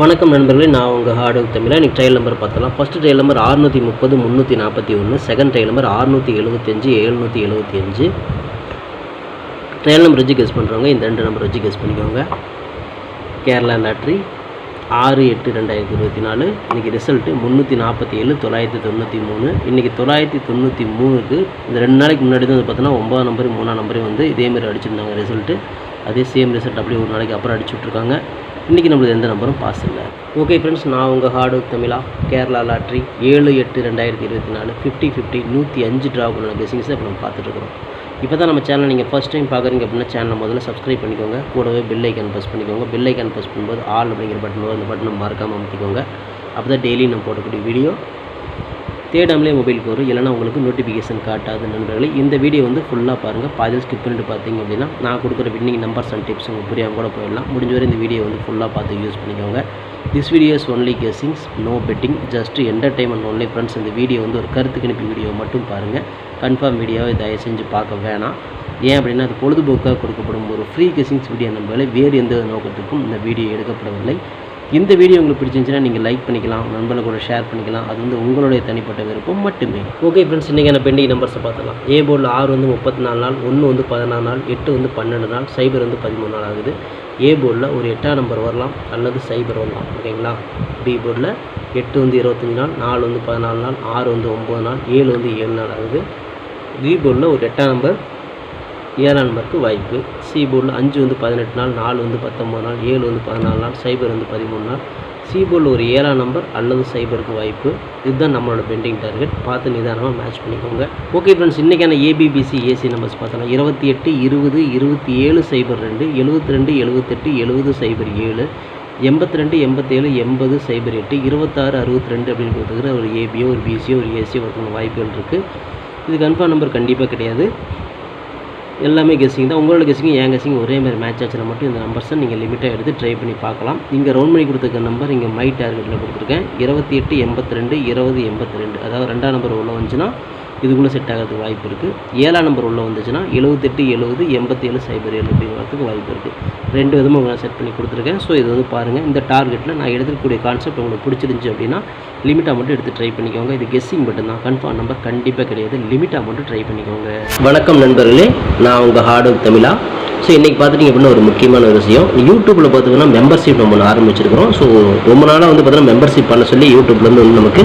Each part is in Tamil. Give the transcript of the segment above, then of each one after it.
வணக்கம் நண்பர்களே நான் உங்கள் ஹார்டு தமிழா. இன்றைக்கி ட்ரையல் நம்பர் பார்த்தலாம் ஃபஸ்ட்டு ட்ரையல் நம்பர் அறுநூற்றி முப்பது முந்நூற்றி நாற்பத்தி ஒன்று செகண்ட் ட்ரையல் நம்பர் அறுநூற்றி எழுபத்தஞ்சு எழுநூற்றி எழுபத்தி அஞ்சு. ட்ரையல் நம்பர் வச்சு கெஸ் பண்ணுறவங்க இந்த ரெண்டு நம்பர் வச்சு கெஸ் பண்ணிக்கோங்க. கேரளா லாட்ரி ஆறு எட்டு ரெண்டாயிரத்தி இருபத்தி நாலு. இன்றைக்கி ரிசல்ட்டு முந்நூற்றி நாற்பத்தி ஏழு தொள்ளாயிரத்தி தொண்ணூற்றி மூணு. இன்றைக்கி தொள்ளாயிரத்தி தொண்ணூற்றி மூணுக்கு இந்த ரெண்டு நாளைக்கு முன்னாடி தான் வந்து பார்த்தோன்னா ஒம்பதாம் நம்பர் மூணாம் நம்பரையும் வந்து இதேமாரி அடிச்சிருந்தாங்க ரிசல்ட்டு அதே சேம் ரிசல்ட் அப்படியே ஒரு நாளைக்கு அப்புறம் அடிச்சு விட்ருக்காங்க இன்றைக்கி நம்மளுக்கு எந்த நம்பரும் பாஸ் இல்லை. ஓகே ஃப்ரெண்ட்ஸ் நான் உங்கள் ஹார்டு தமிழா. கேரளா லாட்ரி ஏழு எட்டு ரெண்டாயிரத்தி இருபத்தி நாலு ஃபிஃப்டி ஃபிஃப்டி நூற்றி அஞ்சு ட்ரா பண்ண கெஸிங்ஸை இப்போ நம்ம பார்த்துட்ருக்கோம் இப்போ தான் நம்ம சேனல் நீங்கள் ஃபஸ்ட் டைம் பார்க்குறீங்க அப்படின்னா சேனலை முதல்ல சப்ஸ்கிரைப் பண்ணிக்கோங்க. கூடவே பெல் ஐக்கன் ப்ரெஸ் பண்ணிக்கோங்க. பெல் ஐக்கன் ப்ரெஸ் பண்ணும்போது ஆல் அப்படிங்கிற பட்டன் வரும் அந்த பட்டனை மறக்காமல் அமைத்திக்கோங்க. அப்போ தான் டெய்லி நம்ம போடக்கூடிய வீடியோ தேடாமலே மொபைலுக்கு வரும். இல்லைனா உங்களுக்கு நோட்டிஃபிகேஷன் காட்டாது நண்பர்களே. இந்த வீடியோ வந்து ஃபுல்லாக பாருங்கள் பாதியில் ஸ்கிப் பண்ணிட்டு பார்த்தீங்க அப்படின்னா நான் கொடுக்குற வின்னிங் நம்பர்ஸ் அண்ட் டிப்ஸ் உங்களுக்கு புரியாமல் கூட போயிடலாம். முடிஞ்ச வரை இந்த வீடியோ வந்து ஃபுல்லாக பார்த்து யூஸ் பண்ணிக்கோங்க. This videos only guessings no betting just entertainment only friends இந்த வீடியோ வந்து ஒரு கருத்து கணிப்பு வீடியோ மட்டும் பாருங்கள் கன்ஃபார்ம் வீடியோவை தயவு செஞ்சு பார்க்க வேணாம். ஏன் அப்படின்னா அது பொழுதுபோக்காக கொடுக்கப்படும் ஒரு ஃப்ரீ கெஸிங்ஸ் வீடியோ நம்பளை வேறு எந்த நோக்கத்துக்கும் இந்த வீடியோ எடுக்கப்படவில்லை. இந்த வீடியோ உங்களுக்கு பிடிச்சிருந்துச்சுன்னா நீங்கள் லைக் பண்ணிக்கலாம் நண்பர்கள் கூட ஷேர் பண்ணிக்கலாம். அது வந்து உங்களுடைய தனிப்பட்ட விருப்பம் மட்டுமே. ஓகே ஃப்ரெண்ட்ஸ் இன்றைக்கான பெண்டிங் நம்பர்ஸை பார்த்துலாம் ஏ போர்டில் ஆறு வந்து முப்பத்தி நாலு நாள் ஒன்று வந்து பதினாறு நாள் எட்டு வந்து பன்னெண்டு நாள் சைபர் வந்து பதிமூணு நாள் ஆகுது. ஏ போர்டில் ஒரு எட்டாம் நம்பர் வரலாம் அல்லது சைபர் வரலாம் ஓகேங்களா பி போர்டில் எட்டு வந்து இருபத்தஞ்சி நாள் நாலு வந்து பதினாலு நாள் ஆறு வந்து ஒம்பது நாள் ஏழு வந்து ஏழு நாள் ஆகுது. பி போர்டில் ஒரு எட்டாம் நம்பர் ஏழாம் நம்பருக்கு வாய்ப்பு. சி போர்டில் அஞ்சு வந்து பதினெட்டு நாள் நாலு வந்து பத்தொம்பது நாள் ஏழு வந்து பதினாலு நாள் சைபர் வந்து பதிமூணு நாள். சி போர்டில் ஒரு ஏழாம் நம்பர் அல்லது சைபருக்கு வாய்ப்பு. இதுதான் நம்மளோட பெண்டிங் டார்கெட் பார்த்து நிதானமாக மேட்ச் பண்ணிக்கோங்க. ஓகே ஃப்ரெண்ட்ஸ் இன்றைக்கான ஏபிபிசி ஏசி நம்பர்ஸ் பார்த்தோம்னா இருபத்தி எட்டு இருபது இருபத்தி ஏழு சைபர் ரெண்டு எழுபத்தி ரெண்டு எழுபத்தெட்டு எழுபது சைபர் ஏழு எண்பத்தி ரெண்டு எண்பத்தேழு எண்பது சைபர் எட்டு இருபத்தாறு அறுபத்தி ரெண்டு அப்படின்னு கொடுத்துக்கிற ஒரு ஏபியோ ஒரு பிசியோ ஒரு ஏசியோ ஒரு வாய்ப்புகள் இருக்குது இது கன்ஃபார்ம் நம்பர் கண்டிப்பாக கிடையாது. எல்லாமே கெஸ்ஸிங் தான். உங்களோட கெஸ்ஸிங் என் கெஸ்ஸிங் ஒரே மாதிரி மேட்ச் ஆச்சுன்னா மட்டும் இந்த நம்பர்ஸை நீங்கள் லிமிட்டாக எடுத்து ட்ரை பண்ணி பார்க்கலாம். இங்கே ரவுண்ட் பண்ணி கொடுத்துருக்க நம்பர் இங்கே மை டார்கெட்டில் கொடுத்துருக்கேன். இருபத்தி எட்டு எண்பத்தி ரெண்டு இருபது எண்பத்தி ரெண்டு. அதாவது ரெண்டாம் நம்பர் உள்ள வந்துச்சுன்னா இதுக்குள்ளே செட் ஆகிறதுக்கு வாய்ப்பு இருக்குது ஏழாம் நம்பர் உள்ளே வந்துச்சுன்னா எழுபத்தெட்டு எழுபது எண்பத்தேழு சைபர் ஏழு அப்படின்னு வரதுக்கு வாய்ப்பு இருக்குது ரெண்டு விதமாக நான் செட் பண்ணி கொடுத்துருக்கேன். ஸோ இது வந்து பாருங்கள் இந்த டார்கெட்டில் நான் எடுத்துக்கூடிய கான்செப்ட் உங்களுக்கு பிடிச்சிருந்துச்சி அப்படின்னா லிமிட்டாக மட்டும் எடுத்து ட்ரை பண்ணிக்கோங்க. இது கெஸ்ஸிங் மட்டும்தான் கன்ஃபார்ம் நம்பர் கண்டிப்பாக கிடையாது. லிமிட்டாக மட்டும் ட்ரை பண்ணிக்கோங்க. வணக்கம் நண்பர்களே. நான் உங்கள் ஹார்டு தமிழா. ஸோ இன்றைக்கி பார்த்துட்டிங்க அப்படின்னா ஒரு முக்கியமான ஒரு விஷயம். யூடியூப்பில் பார்த்திங்கன்னா மெம்பர்ஷிப் நம்ம ஒன்று ஆரம்பிச்சிருக்கிறோம். ஸோ ரொம்ப நாளாக வந்து பார்த்தீங்கன்னா மெம்பர்ஷிப் பண்ண சொல்லி யூடியூப்லேருந்து வந்து நமக்கு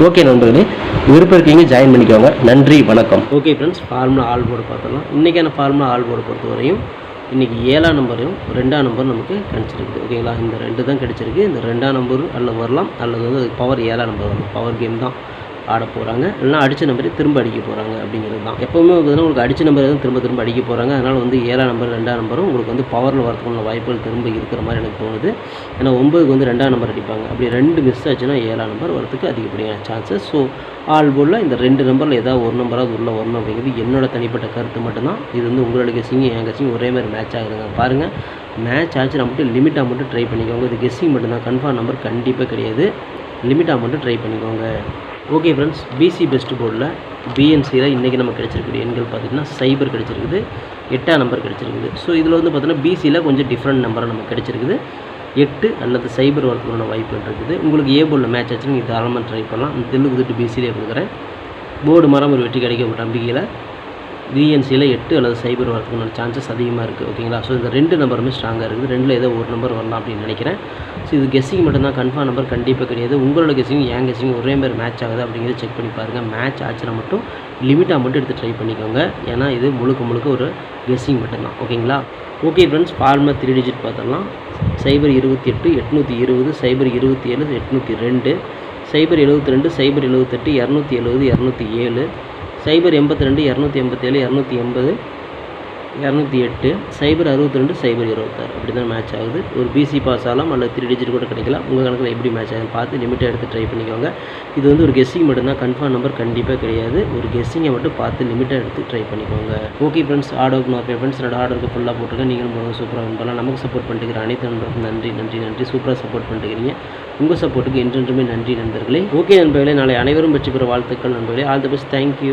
ஓகே நண்பர்களே விருப்பம் இருக்கீங்க ஜாயின் பண்ணிக்கோங்க. நன்றி வணக்கம். Okay friends formula all board பார்த்துடலாம். இன்றைக்கான ஃபார்முலா ஆல் போர்டு பொறுத்தவரையும் இன்றைக்கி ஏழாம் நம்பரையும் ரெண்டாம் நம்பர் நமக்கு கிடச்சிருக்குது. ஓகேங்களா இந்த ரெண்டு தான் கிடச்சிருக்கு. இந்த ரெண்டாம் நம்பர் அல்ல வரலாம். அல்லது வந்து பவர் ஏழாம் நம்பர் வரலாம் பவர் கேம் தான். ஆட போகிறாங்க இல்லைனா அடித்த நம்பரை திரும்ப அடிக்க போகிறாங்க அப்படிங்கிறது தான். எப்போவுமே பார்த்தீங்கன்னா உங்களுக்கு அடித்த நம்பர் தான் திரும்ப திரும்ப அடிக்க போகிறாங்க அதனால் வந்து ஏழாம் நம்பர் ரெண்டாம் நம்பரும் உங்களுக்கு வந்து பவரில் வரதுக்குள்ள வாய்ப்புகள் திரும்ப இருக்கிற மாதிரி எனக்கு தோணுது. ஏன்னா ஒம்பதுக்கு வந்து ரெண்டாம் நம்பர் அடிப்பாங்க. அப்படி ரெண்டு மிஸ் ஆச்சுன்னா ஏழாம் நம்பர் வரதுக்கு அதிகப்படியான சான்சஸ் ஸோ ஆல் போர்டில் இந்த ரெண்டு நம்பரில் ஏதாவது ஒரு நம்பராவது உள்ளே வரணும் அப்படிங்கிறது என்னோட தனிப்பட்ட கருத்து மட்டும்தான். இது வந்து உங்களோட கெஸ்ஸிங்கும் என் கெஸ்ஸிங் ஒரே மாதிரி மேட்ச் ஆகுதுங்க. பாருங்கள் மேட்ச் ஆச்சுன்னா மட்டும் லிமிட்டாக மட்டும் ட்ரை பண்ணிக்கோங்க. இது கெஸ்ஸிங் மட்டும்தான். கன்ஃபார்ம் நம்பர் கண்டிப்பாக கிடையாது. லிமிட்டாக மட்டும் ட்ரை பண்ணிக்கோங்க. ஓகே ஃப்ரெண்ட்ஸ் பிசி பெஸ்ட் போர்டில் பிஎன்சியில் இன்றைக்கி நமக்கு கிடச்சிருக்குது. எண்கள் பார்த்திங்கன்னா சைபர் கிடச்சிருக்குது எட்டாம் நம்பர் கிடச்சிருக்குது. ஸோ இதில் வந்து பார்த்தீங்கன்னா பிசியில் கொஞ்சம் டிஃப்ரெண்ட் நம்பராக நமக்கு கிடச்சிருக்குது. எட்டு அல்லது சைபர் வரதுக்கான வாய்ப்புகள் இருக்குது. உங்களுக்கு ஏ போர்டில் மேட்ச் ஆச்சுன்னு நீங்கள் தாராளமாக ட்ரை பண்ணலாம். தெலுங்கு திட்டு பிசியிலே கொடுக்குறேன். போர்டு மரம் ஒரு வெற்றி கிடைக்கும் நம்பிக்கையில். விஎன்சியில் எட்டு அல்லது சைபர் வரதுக்குன்னு சான்சஸ் அதிகமாக இருக்குது ஓகேங்களா ஸோ இந்த ரெண்டு நம்பருமே ஸ்ட்ராங்காக இருக்குது. ரெண்டில் ஏதோ ஒரு நம்பர் வரலாம் அப்படின்னு நினைக்கிறேன். ஸோ இது கெஸ்ஸிங் மட்டும்தான். கன்ஃபார்ம் நம்பர் கண்டிப்பாக கிடையாது. உங்களோட கெஸ்ஸிங் என் கெஸ்ஸிங் ஒரே மாதிரி மேட்ச் ஆகுது அப்படிங்கிறத செக் பண்ணி பாருங்கள் மேட்ச் ஆச்சுன்னா மட்டும் லிமிட்டாக மட்டும் எடுத்து ட்ரை பண்ணிக்கோங்க. ஏன்னா இது முழுக்க முழுக்க ஒரு கெஸ்ஸிங் மட்டும்தான் ஓகேங்களா okay friends formula three digit பார்த்துடலாம். சைபர் இருபத்தி எட்டு எட்நூற்றி இருபது சைபர் இருபத்தி ஏழு எட்நூற்றி ரெண்டு சைபர் எழுபத்தி ரெண்டு சைபர் எழுபத்தெட்டு இரநூத்தி எழுபது இரநூத்தி ஏழு சைபர் எண்பத்தி ரெண்டு இரநூத்தி எண்பத்தேழு இரநூத்தி எண்பது இரநூத்தி எட்டு சைபர் அறுபத்தி ரெண்டு சைபர் இருபத்தாறு. அப்படி தான் மேட்ச் ஆகுது. ஒரு பிசி பாஸ் ஆகலாம் அல்லது த்ரீ டிஜிட் கூட கிடைக்கலாம். உங்கள் கணக்கில் எப்படி மேட்ச் ஆகுதுன்னு பார்த்து லிமிட்டாக எடுத்து ட்ரை பண்ணிக்கோங்க. இது வந்து ஒரு கெஸ்ஸிங் மட்டும்தான். கன்ஃபார்ம் நம்பர் கண்டிப்பாக கிடையாது. ஒரு கெஸ்ஸிங்கை மட்டும் பார்த்து லிமிட்டாக எடுத்து ட்ரை பண்ணிக்கோங்க. Okay friends order okay friends என்னோட ஆர்டருக்கு ஃபுல்லாக போட்டிருக்கேன். நீங்களும் போக சூப்பராக வின் பண்ணலாம். நமக்கு சப்போர்ட் பண்ணிக்கிறேன் அனைத்து நண்பர்களுக்கும் நன்றி நன்றி நன்றி. சூப்பராக சப்போர்ட் பண்ணிக்கிறீங்க உங்கள் சப்போர்ட்டுக்கு என்றென்றுமே நன்றி நண்பர்களே. ஓகே நண்பர்களே. நாளை அனைவரும் வெற்றி பெற வாழ்த்துக்கள் நண்பர்களே. All the best thank you